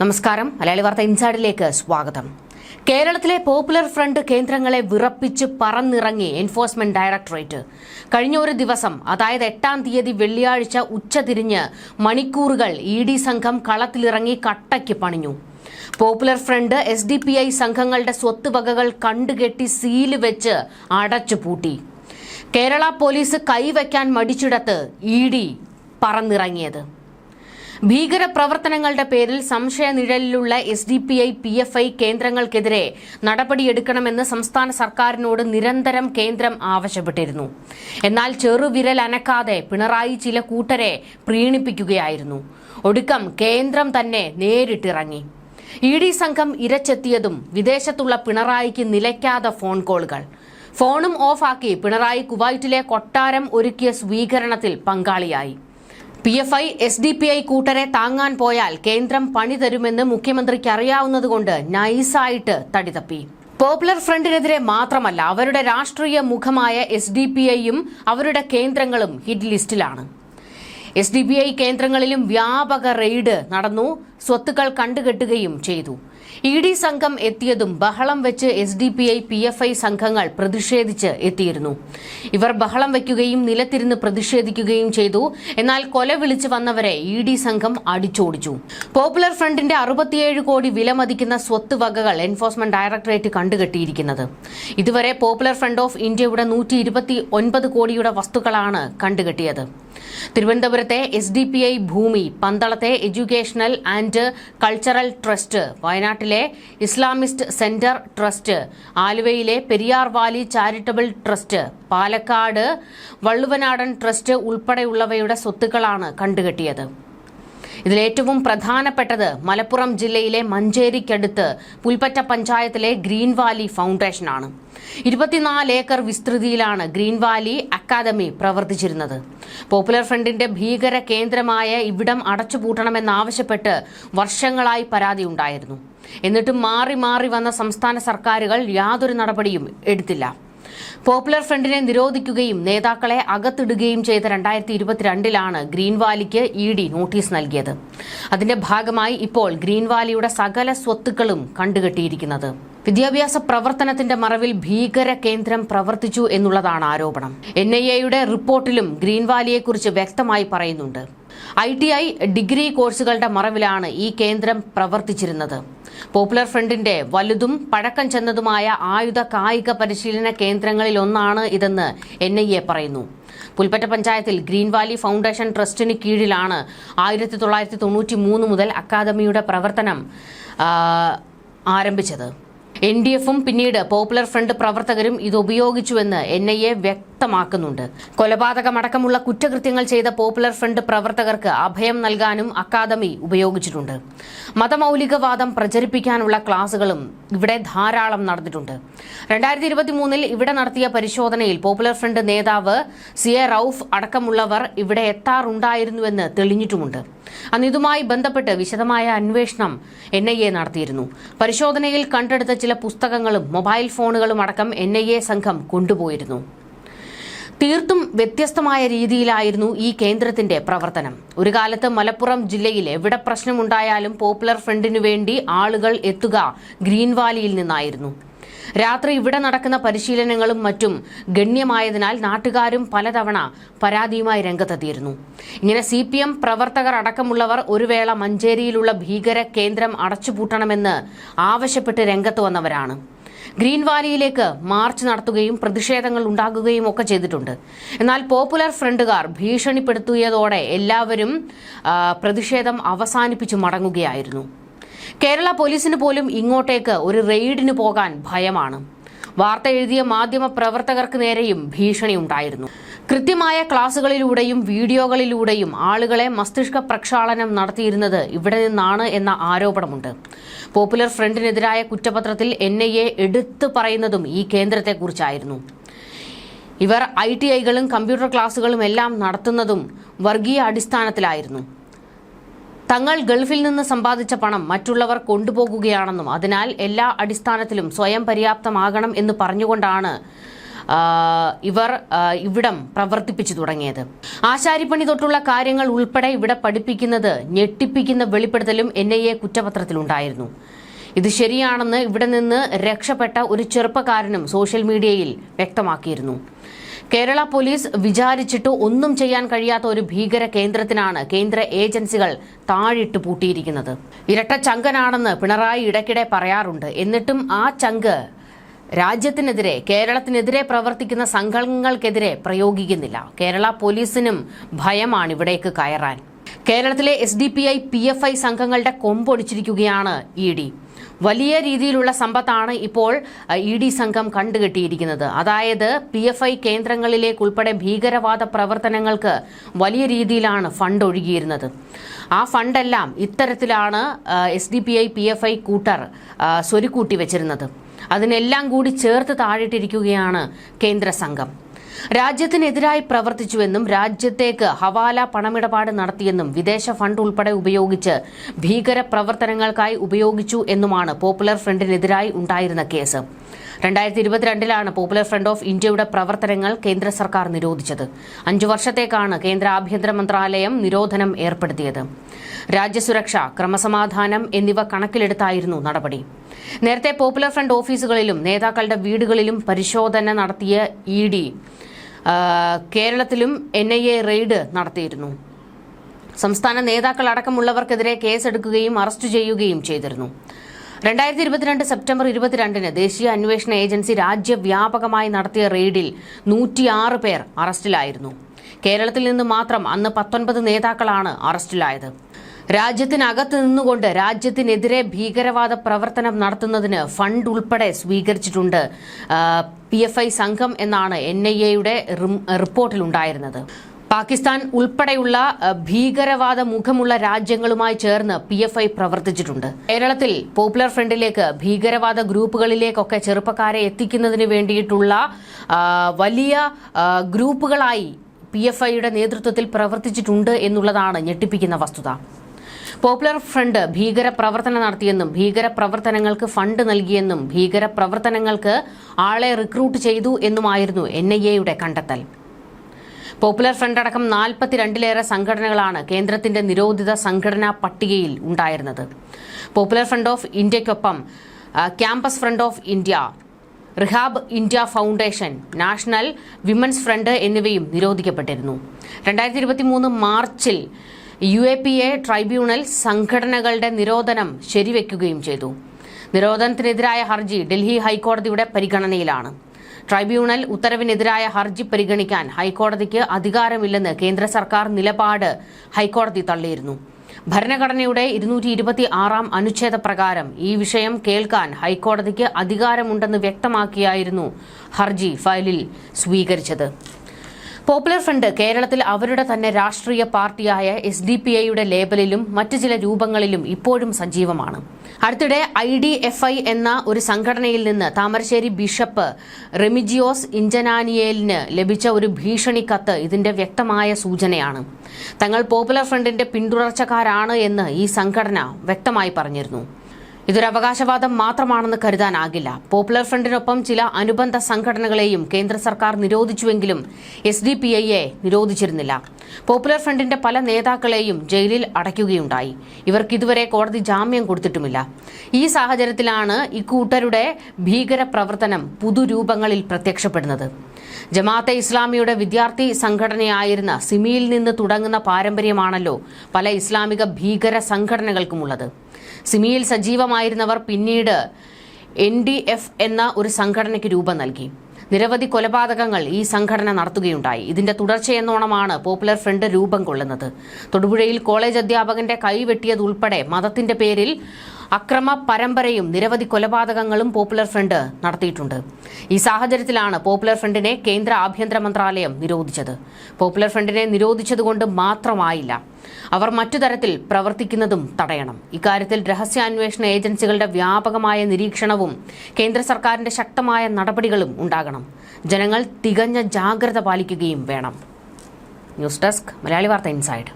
നമസ്കാരം. മലയാളി വാർത്ത ഇൻസൈഡിലേക്ക് സ്വാഗതം. കേരളത്തിലെ പോപ്പുലർ ഫ്രണ്ട് കേന്ദ്രങ്ങളെ വിറപ്പിച്ച് പറന്നിറങ്ങി എൻഫോഴ്സ്മെന്റ് ഡയറക്ടറേറ്റ്. കഴിഞ്ഞ ഒരു ദിവസം അതായത് എട്ടാം തീയതി വെള്ളിയാഴ്ച ഉച്ചതിരിഞ്ഞ് മണിക്കൂറുകൾ ഇ ഡി സംഘം കളത്തിലിറങ്ങി കട്ടയ്ക്ക് പണിഞ്ഞു. Popular front S D P I സംഘങ്ങളുടെ സ്വത്തുവകകൾ കണ്ടുകെട്ടി സീൽ വെച്ച് അടച്ചുപൂട്ടി കേരള പോലീസ് കൈവയ്ക്കാൻ മടിച്ചിടത്ത് ഇ ഡി പറന്നിറങ്ങിയത്. ഭീകര പ്രവർത്തനങ്ങളുടെ പേരിൽ സംശയ നിഴലിലുള്ള S D P I P F I കേന്ദ്രങ്ങൾക്കെതിരെ നടപടിയെടുക്കണമെന്ന് സംസ്ഥാന സർക്കാരിനോട് നിരന്തരം കേന്ദ്രം ആവശ്യപ്പെട്ടിരുന്നു. എന്നാൽ ചെറുവിരൽ അനക്കാതെ പിണറായി ചില കൂട്ടരെ പ്രീണിപ്പിക്കുകയായിരുന്നു. ഒടുക്കം കേന്ദ്രം തന്നെ നേരിട്ടിറങ്ങി. ഇ ഡി സംഘം ഇരച്ചെത്തിയതും വിദേശത്തുള്ള പിണറായിക്ക് നിലയ്ക്കാതെ ഫോൺ കോളുകൾ. ഫോണും ഓഫാക്കി പിണറായി കുവൈറ്റിലെ കൊട്ടാരം ഒരുക്കിയ സ്വീകരണത്തിൽ പങ്കാളിയായി. P F I S D P I കൂട്ടരെ താങ്ങാൻ പോയാൽ കേന്ദ്രം പണി തരുമെന്ന് മുഖ്യമന്ത്രിക്ക് അറിയാവുന്നതുകൊണ്ട് നൈസായിട്ട് തടിതപ്പി. പോപ്പുലർ ഫ്രണ്ടിനെതിരെ മാത്രമല്ല അവരുടെ രാഷ്ട്രീയ മുഖമായ എസ് ഡി പി ഐയും അവരുടെ കേന്ദ്രങ്ങളും ഹിറ്റ് ലിസ്റ്റിലാണ് എസ് ഡി ബി ഐ കേന്ദ്രങ്ങളിലും വ്യാപക റെയ്ഡ് നടന്നു സ്വത്തുക്കൾ കണ്ടുകെട്ടുകയും ചെയ്തു. ഇ ഡി സംഘം എത്തിയതും ബഹളം വെച്ച് S D P I P F I സംഘങ്ങൾ പ്രതിഷേധിച്ച് എത്തിയിരുന്നു. ഇവർ ബഹളം വയ്ക്കുകയും നിലത്തിരുന്ന് പ്രതിഷേധിക്കുകയും ചെയ്തു. എന്നാൽ കൊല വിളിച്ചു വന്നവരെ ഇ ഡി സംഘം അടിച്ചോടിച്ചു. പോപ്പുലർ ഫ്രണ്ടിന്റെ അറുപത്തിയേഴ് കോടി വിലമതിക്കുന്ന സ്വത്ത് വകകൾ എൻഫോഴ്സ്മെന്റ് ഡയറക്ടറേറ്റ് കണ്ടുകെട്ടിയിരിക്കുന്നത്. ഇതുവരെ പോപ്പുലർ ഫ്രണ്ട് ഓഫ് ഇന്ത്യയുടെ നൂറ്റി ഇരുപത്തി ഒൻപത് കോടിയുടെ വസ്തുക്കളാണ് കണ്ടുകെട്ടിയത്. തിരുവനന്തപുരത്തെ എസ് ഡി പി ഐ ഭൂമി പന്തളത്തെ എഡ്യൂക്കേഷണൽ ആൻഡ് കൾച്ചറൽ ട്രസ്റ്റ് വയനാട്ടിലെ ഇസ്ലാമിസ്റ്റ് സെന്റർ ട്രസ്റ്റ് ആലുവയിലെ Periyar valley charitable trust Palakkad Valluvanadan trust ഉൾപ്പെടെയുള്ളവയുടെ സ്വത്തുക്കളാണ് കണ്ടുകെട്ടിയത്. ഇതിലേറ്റവും പ്രധാനപ്പെട്ടത് മലപ്പുറം ജില്ലയിലെ മഞ്ചേരിക്കടുത്ത് പുൽപ്പറ്റ പഞ്ചായത്തിലെ ഗ്രീൻ വാലി ഫൗണ്ടേഷനാണ്. ഇരുപത്തിനാല് ഏക്കർ വിസ്തൃതിയിലാണ് ഗ്രീൻ വാലി അക്കാദമി പ്രവർത്തിച്ചിരുന്നത്. പോപ്പുലർ ഫ്രണ്ടിന്റെ ഭീകര കേന്ദ്രമായ ഇവിടം അടച്ചുപൂട്ടണമെന്നാവശ്യപ്പെട്ട് വർഷങ്ങളായി പരാതിയുണ്ടായിരുന്നു. എന്നിട്ടും മാറി മാറി വന്ന സംസ്ഥാന സർക്കാരുകൾ യാതൊരു നടപടിയും എടുത്തില്ല. പോപ്പുലർ ഫ്രണ്ടിനെ നിരോധിക്കുകയും നേതാക്കളെ അകത്തിടുകയും ചെയ്ത രണ്ടായിരത്തി ഇരുപത്തിരണ്ടിലാണ് ഗ്രീൻ വാലിക്ക് ഇ ഡി നോട്ടീസ് നൽകിയത്. അതിന്റെ ഭാഗമായി ഇപ്പോൾ ഗ്രീൻവാലിയുടെ സകല സ്വത്തുക്കളും കണ്ടുകെട്ടിയിരിക്കുന്നത്. വിദ്യാഭ്യാസ പ്രവർത്തനത്തിന്റെ മറവിൽ ഭീകര കേന്ദ്രം പ്രവർത്തിച്ചു എന്നുള്ളതാണ് ആരോപണം. എൻ ഐ എയുടെ റിപ്പോർട്ടിലും ഗ്രീൻ വാലിയെക്കുറിച്ച് വ്യക്തമായി പറയുന്നുണ്ട്. ഐ ടി ഐ ഡിഗ്രി കോഴ്സുകളുടെ മറവിലാണ് ഈ കേന്ദ്രം പ്രവർത്തിച്ചിരുന്നത്. പോപ്പുലർ ഫ്രണ്ടിന്റെ വലുതും പഴക്കം ചെന്നതുമായ ആയുധ കായിക പരിശീലന കേന്ദ്രങ്ങളിൽ ഒന്നാണ് ഇതെന്ന് എൻ ഐ എ പറയുന്നു. പുൽപ്പറ്റ പഞ്ചായത്തിൽ ഗ്രീൻ വാലി ഫൗണ്ടേഷൻ ട്രസ്റ്റിന് കീഴിലാണ് ആയിരത്തി തൊള്ളായിരത്തി തൊണ്ണൂറ്റി മൂന്ന് മുതൽ അക്കാദമിയുടെ പ്രവർത്തനം ആരംഭിച്ചത്. എൻ ഡി എഫും പിന്നീട് പോപ്പുലർ ഫ്രണ്ട് പ്രവർത്തകരും ഇത് ഉപയോഗിച്ചുവെന്ന് എൻ ഐ എ വ്യക്തമാക്കുന്നുണ്ട്. കൊലപാതകമടക്കമുള്ള കുറ്റകൃത്യങ്ങൾ ചെയ്ത പോപ്പുലർ ഫ്രണ്ട് പ്രവർത്തകർക്ക് അഭയം നൽകാനും അക്കാദമി ഉപയോഗിച്ചിട്ടുണ്ട്. മതമൗലികവാദം പ്രചരിപ്പിക്കാനുള്ള ക്ലാസുകളും ഇവിടെ ധാരാളം നടന്നിട്ടുണ്ട്. രണ്ടായിരത്തി ഇരുപത്തി മൂന്നിൽ ഇവിടെ നടത്തിയ പരിശോധനയിൽ പോപ്പുലർ ഫ്രണ്ട് നേതാവ് സി എ റൌഫ് അടക്കമുള്ളവർ ഇവിടെ എത്താറുണ്ടായിരുന്നുവെന്ന് തെളിഞ്ഞിട്ടുമുണ്ട്. അന്ന് ഇതുമായി ബന്ധപ്പെട്ട് വിശദമായ അന്വേഷണം എൻ ഐ എ നടത്തിയിരുന്നു. പരിശോധനയിൽ കണ്ടെടുത്ത ചില പുസ്തകങ്ങളും മൊബൈൽ ഫോണുകളും അടക്കം എൻ ഐ എ സംഘം കൊണ്ടുപോയിരുന്നു. തീർത്തും വ്യത്യസ്തമായ രീതിയിലായിരുന്നു ഈ കേന്ദ്രത്തിന്റെ പ്രവർത്തനം. ഒരു കാലത്ത് മലപ്പുറം ജില്ലയിൽ എവിടെ പ്രശ്നമുണ്ടായാലും പോപ്പുലർ ഫ്രണ്ടിനു വേണ്ടി ആളുകൾ എത്തുക ഗ്രീൻവാലിയിൽ നിന്നായിരുന്നു. രാത്രി ഇവിടെ നടക്കുന്ന പരിശീലനങ്ങളും മറ്റും ഗണ്യമായതിനാൽ നാട്ടുകാരും പലതവണ പരാതിയുമായി രംഗത്തെത്തിയിരുന്നു. ഇങ്ങനെ സി പി എം പ്രവർത്തകർ അടക്കമുള്ളവർ ഒരു വേള മഞ്ചേരിയിലുള്ള ഭീകര കേന്ദ്രം അടച്ചുപൂട്ടണമെന്ന് ആവശ്യപ്പെട്ട് രംഗത്ത് വന്നവരാണ്. ഗ്രീൻ വാലിയിലേക്ക് മാർച്ച് നടത്തുകയും പ്രതിഷേധങ്ങൾ ഉണ്ടാകുകയും ഒക്കെ ചെയ്തിട്ടുണ്ട്. എന്നാൽ പോപ്പുലർ ഫ്രണ്ടുകാർ ഭീഷണിപ്പെടുത്തിയതോടെ എല്ലാവരും പ്രതിഷേധം അവസാനിപ്പിച്ചു മടങ്ങുകയായിരുന്നു. കേരള പോലീസിന് പോലും ഇങ്ങോട്ടേക്ക് ഒരു റെയ്ഡിന് പോകാൻ ഭയമാണ്. വാർത്ത എഴുതിയ മാധ്യമ പ്രവർത്തകർക്ക് നേരെയും ഭീഷണി ഉണ്ടായിരുന്നു. കൃത്യമായ ക്ലാസുകളിലൂടെയും വീഡിയോകളിലൂടെയും ആളുകളെ മസ്തിഷ്ക പ്രക്ഷാളനം നടത്തിയിരുന്നത് ഇവിടെ നിന്നാണ് എന്ന ആരോപണമുണ്ട്. പോപ്പുലർ ഫ്രണ്ടിനെതിരായ കുറ്റപത്രത്തിൽ എൻ ഐ എ എടുത്തു പറയുന്നതും ഈ കേന്ദ്രത്തെക്കുറിച്ചായിരുന്നു. ഇവർ ഐ ടി ഐകളും കമ്പ്യൂട്ടർ ക്ലാസുകളും എല്ലാം നടത്തുന്നതും വർഗീയ അടിസ്ഥാനത്തിലായിരുന്നു. തങ്ങൾ ഗൾഫിൽ നിന്ന് സമ്പാദിച്ച പണം മറ്റുള്ളവർ കൊണ്ടുപോകുകയാണെന്നും അതിനാൽ എല്ലാ അടിസ്ഥാനത്തിലും സ്വയം പര്യാപ്തമാകണം എന്ന് പറഞ്ഞുകൊണ്ടാണ് ഇവർ ഇവിടം പ്രവർത്തിപ്പിച്ചു തുടങ്ങിയത്. ആശാരിപ്പണി തൊട്ടുള്ള കാര്യങ്ങൾ ഉൾപ്പെടെ ഇവിടെ പഠിപ്പിക്കുന്നത് ഞെട്ടിപ്പിക്കുന്ന വെളിപ്പെടുത്തലും എൻ ഐ എ കുറ്റപത്രത്തിലുണ്ടായിരുന്നു ഇത് ശരിയാണെന്ന് ഇവിടെ നിന്ന് രക്ഷപ്പെട്ട ഒരു ചെറുപ്പക്കാരനും സോഷ്യൽ മീഡിയയിൽ വ്യക്തമാക്കിയിരുന്നു. കേരള പോലീസ് വിചാരിച്ചിട്ട് ഒന്നും ചെയ്യാൻ കഴിയാത്ത ഒരു ഭീകര കേന്ദ്രത്തിനാണ് കേന്ദ്ര ഏജൻസികൾ താഴിട്ട് പൂട്ടിയിരിക്കുന്നത്. ഇരട്ട ചങ്കനാണെന്ന് പിണറായി ഇടയ്ക്കിടെ പറയാറുണ്ട്. എന്നിട്ടും ആ ചങ്ക് രാജ്യത്തിനെതിരെ കേരളത്തിനെതിരെ പ്രവർത്തിക്കുന്ന സംഘങ്ങൾക്കെതിരെ പ്രയോഗിക്കുന്നില്ല. കേരള പോലീസിനും ഭയമാണ് ഇവിടേക്ക് കയറാൻ. കേരളത്തിലെ S D P I P F I സംഘങ്ങളുടെ കൊമ്പൊടിച്ചിരിക്കുകയാണ് ഇ ഡി. വലിയ രീതിയിലുള്ള സമ്പത്താണ് ഇപ്പോൾ ഇ ഡി സംഘം കണ്ടുകെട്ടിയിരിക്കുന്നത്. അതായത് പി എഫ് ഐ കേന്ദ്രങ്ങളിലേക്കുൾപ്പെടെ ഭീകരവാദ പ്രവർത്തനങ്ങൾക്ക് വലിയ രീതിയിലാണ് ഫണ്ട് ഒഴുകിയിരുന്നത്. ആ ഫണ്ടെല്ലാം ഇത്തരത്തിലാണ് S D P I P F I കൂട്ടർ സ്വരുക്കൂട്ടി വെച്ചിരുന്നത്. അതിനെല്ലാം കൂടി ചേർത്ത് താഴിട്ടിരിക്കുകയാണ് കേന്ദ്ര സംഘം. രാജ്യത്തിനെതിരായി പ്രവർത്തിച്ചുവെന്നും രാജ്യത്തേക്ക് ഹവാല പണമിടപാട് നടത്തിയെന്നും വിദേശ ഫണ്ട് ഉൾപ്പെടെ ഉപയോഗിച്ച് ഭീകര പ്രവർത്തനങ്ങൾക്കായി ഉപയോഗിച്ചു എന്നുമാണ് പോപ്പുലർ ഫ്രണ്ടിനെതിരായി ഉണ്ടായിരുന്ന കേസ്. രണ്ടായിരത്തി ഇരുപത്തിരണ്ടിലാണ് പോപ്പുലർ ഫ്രണ്ട് ഓഫ് ഇന്ത്യയുടെ പ്രവർത്തനങ്ങൾ കേന്ദ്ര സർക്കാർ നിരോധിച്ചത്. അഞ്ചു വർഷത്തേക്കാണ് കേന്ദ്ര ആഭ്യന്തര മന്ത്രാലയം നിരോധനം ഏർപ്പെടുത്തിയത്. രാജ്യസുരക്ഷ ക്രമസമാധാനം എന്നിവ കണക്കിലെടുത്തായിരുന്നു നടപടി. നേരത്തെ പോപ്പുലർ ഫ്രണ്ട് ഓഫീസുകളിലും നേതാക്കളുടെ വീടുകളിലും പരിശോധന നടത്തിയ ഇ ഡി. കേരളത്തിലും എൻ ഐ എ റെയ്ഡ് നടത്തിയിരുന്നു. സംസ്ഥാന നേതാക്കൾ അടക്കമുള്ളവർക്കെതിരെ കേസെടുക്കുകയും അറസ്റ്റ് ചെയ്യുകയും ചെയ്തിരുന്നു. രണ്ടായിരത്തി ഇരുപത്തിരണ്ട് സെപ്റ്റംബർ ഇരുപത്തിരണ്ടിന് ദേശീയ അന്വേഷണ ഏജൻസി രാജ്യവ്യാപകമായി നടത്തിയ റെയ്ഡിൽ നൂറ്റിയാറ് പേർ അറസ്റ്റിലായിരുന്നു. കേരളത്തിൽ നിന്ന് മാത്രം അന്ന് പത്തൊൻപത് നേതാക്കളാണ് അറസ്റ്റിലായത്. രാജ്യത്തിനകത്ത് നിന്നുകൊണ്ട് രാജ്യത്തിനെതിരെ ഭീകരവാദ പ്രവർത്തനം നടത്തുന്നതിന് ഫണ്ട് ഉൾപ്പെടെ സ്വീകരിച്ചിട്ടുണ്ട്. പി എഫ് ഐ സംഘം എന്നാണ് എൻ ഐ എയുടെ റിപ്പോർട്ടിലുണ്ടായിരുന്നത്. പാകിസ്ഥാൻ ഉൾപ്പെടെയുള്ള ഭീകരവാദ മുഖമുള്ള രാജ്യങ്ങളുമായി ചേർന്ന് പി എഫ് ഐ പ്രവർത്തിച്ചിട്ടുണ്ട്. കേരളത്തിൽ പോപ്പുലർ ഫ്രണ്ടിലേക്ക് ഭീകരവാദ ഗ്രൂപ്പുകളിലേക്കൊക്കെ ചെറുപ്പക്കാരെ എത്തിക്കുന്നതിന് വേണ്ടിയിട്ടുള്ള വലിയ ഗ്രൂപ്പുകളായി പി എഫ് ഐയുടെ നേതൃത്വത്തിൽ പ്രവർത്തിച്ചിട്ടുണ്ട് എന്നുള്ളതാണ് ഞെട്ടിപ്പിക്കുന്ന വസ്തുത. പോപ്പുലർ ഫ്രണ്ട് ഭീകര പ്രവർത്തനം നടത്തിയെന്നും ഭീകര പ്രവർത്തനങ്ങൾക്ക് ഫണ്ട് നൽകിയെന്നും ഭീകര പ്രവർത്തനങ്ങൾക്ക് ആളെ റിക്രൂട്ട് ചെയ്തു എന്നുമായിരുന്നു എൻ ഐ എയുടെ കണ്ടെത്തൽ. പോപ്പുലർ ഫ്രണ്ട് അടക്കം നാൽപ്പത്തിരണ്ടിലേറെ സംഘടനകളാണ് കേന്ദ്രത്തിന്റെ നിരോധിത സംഘടനാ പട്ടികയിൽ ഉണ്ടായിരുന്നത്. Popular front of ഇന്ത്യയ്ക്കൊപ്പം campus front of India rehab India foundation national women's front എന്നിവയും നിരോധിക്കപ്പെട്ടിരുന്നു. രണ്ടായിരത്തി ഇരുപത്തി മൂന്ന് മാർച്ചിൽ U A P A tribunal സംഘടനകളുടെ നിരോധനം ശരിവെക്കുകയും ചെയ്തു. നിരോധനത്തിനെതിരായ ഹർജി ഡൽഹി ഹൈക്കോടതിയുടെ പരിഗണനയിലാണ്. ട്രൈബ്യൂണൽ ഉത്തരവിനെതിരായ ഹർജി പരിഗണിക്കാൻ ഹൈക്കോടതിക്ക് അധികാരമില്ലെന്ന് കേന്ദ്ര സർക്കാർ നിലപാട് ഹൈക്കോടതി തള്ളിയിരുന്നു. ഭരണഘടനയുടെ ഇരുന്നൂറ്റി ഇരുപത്തി ആറാം അനുച്ഛേദ പ്രകാരം ഈ വിഷയം കേൾക്കാൻ ഹൈക്കോടതിക്ക് അധികാരമുണ്ടെന്ന് വ്യക്തമാക്കിയായിരുന്നു ഹർജി ഫയലിൽ സ്വീകരിച്ചത്. പോപ്പുലർ ഫ്രണ്ട് കേരളത്തിൽ അവരുടെ തന്നെ രാഷ്ട്രീയ പാർട്ടിയായ എസ് ഡി പി ഐയുടെ ലേബലിലും മറ്റു ചില രൂപങ്ങളിലും ഇപ്പോഴും സജീവമാണ്. അടുത്തിടെ ഐ ഡി എഫ് ഐ എന്ന ഒരു സംഘടനയിൽ നിന്ന് താമരശ്ശേരി ബിഷപ്പ് റെമിജിയോസ് ഇഞ്ചനാനിയേലിന് ലഭിച്ച ഒരു ഭീഷണി കത്ത് ഇതിന്റെ വ്യക്തമായ സൂചനയാണ്. തങ്ങൾ പോപ്പുലർ ഫ്രണ്ടിന്റെ പിന്തുടർച്ചക്കാരാണ് എന്ന് ഈ സംഘടന വ്യക്തമായി പറഞ്ഞിരുന്നു. ഇതൊരു അവകാശവാദം മാത്രമാണെന്ന് കരുതാനാകില്ല. പോപ്പുലർ ഫ്രണ്ടിനൊപ്പം ചില അനുബന്ധ സംഘടനകളെയും കേന്ദ്ര സർക്കാർ നിരോധിച്ചുവെങ്കിലും എസ് ഡി പി ഐയെ നിരോധിച്ചിരുന്നില്ല. പോപ്പുലർ ഫ്രണ്ടിന്റെ പല നേതാക്കളെയും ജയിലിൽ അടയ്ക്കുകയുണ്ടായി. ഇവർക്ക് ഇതുവരെ കോടതി ജാമ്യം കൊടുത്തിട്ടുമില്ല. ഈ സാഹചര്യത്തിലാണ് ഇക്കൂട്ടരുടെ ഭീകര പ്രവർത്തനം പുതുരൂപങ്ങളിൽ പ്രത്യക്ഷപ്പെടുന്നത്. ജമാഅത്തെ ഇസ്ലാമിയുടെ വിദ്യാർത്ഥി സംഘടനയായിരുന്ന സിമിയിൽ നിന്ന് തുടങ്ങുന്ന പാരമ്പര്യമാണല്ലോ പല ഇസ്ലാമിക ഭീകര സംഘടനകൾക്കുമുള്ളത്. സിമിയിൽ സജീവമായിരുന്നവർ പിന്നീട് എൻ ഡി എഫ് എന്ന ഒരു സംഘടനയ്ക്ക് രൂപം നൽകി. നിരവധി കൊലപാതകങ്ങൾ ഈ സംഘടന നടത്തുകയുണ്ടായി. ഇതിന്റെ തുടർച്ചയെന്നോണമാണ് പോപ്പുലർ ഫ്രണ്ട് രൂപം കൊള്ളുന്നത്. തൊടുപുഴയിൽ കോളേജ് അധ്യാപകന്റെ കൈവെട്ടിയതുൾപ്പെടെ മതത്തിന്റെ പേരിൽ അക്രമ പരമ്പരയും നിരവധി കൊലപാതകങ്ങളും പോപ്പുലർ ഫ്രണ്ട് നടത്തിയിട്ടുണ്ട്. ഈ സാഹചര്യത്തിലാണ് പോപ്പുലർ ഫ്രണ്ടിനെ കേന്ദ്ര ആഭ്യന്തര മന്ത്രാലയം നിരോധിച്ചത്. പോപ്പുലർ ഫ്രണ്ടിനെ നിരോധിച്ചതുകൊണ്ട് മാത്രമായില്ല. അവർ മറ്റു തരത്തിൽ പ്രവർത്തിക്കുന്നതും തടയണം. ഇക്കാര്യത്തിൽ രഹസ്യാന്വേഷണ ഏജൻസികളുടെ വ്യാപകമായ നിരീക്ഷണവും കേന്ദ്ര സർക്കാരിന്റെ ശക്തമായ നടപടികളും ഉണ്ടാകണം. ജനങ്ങൾ തികഞ്ഞ ജാഗ്രത പാലിക്കുകയും വേണം. ന്യൂസ് ഡെസ്ക് മലയാളി വാർത്ത ഇൻസൈഡ്.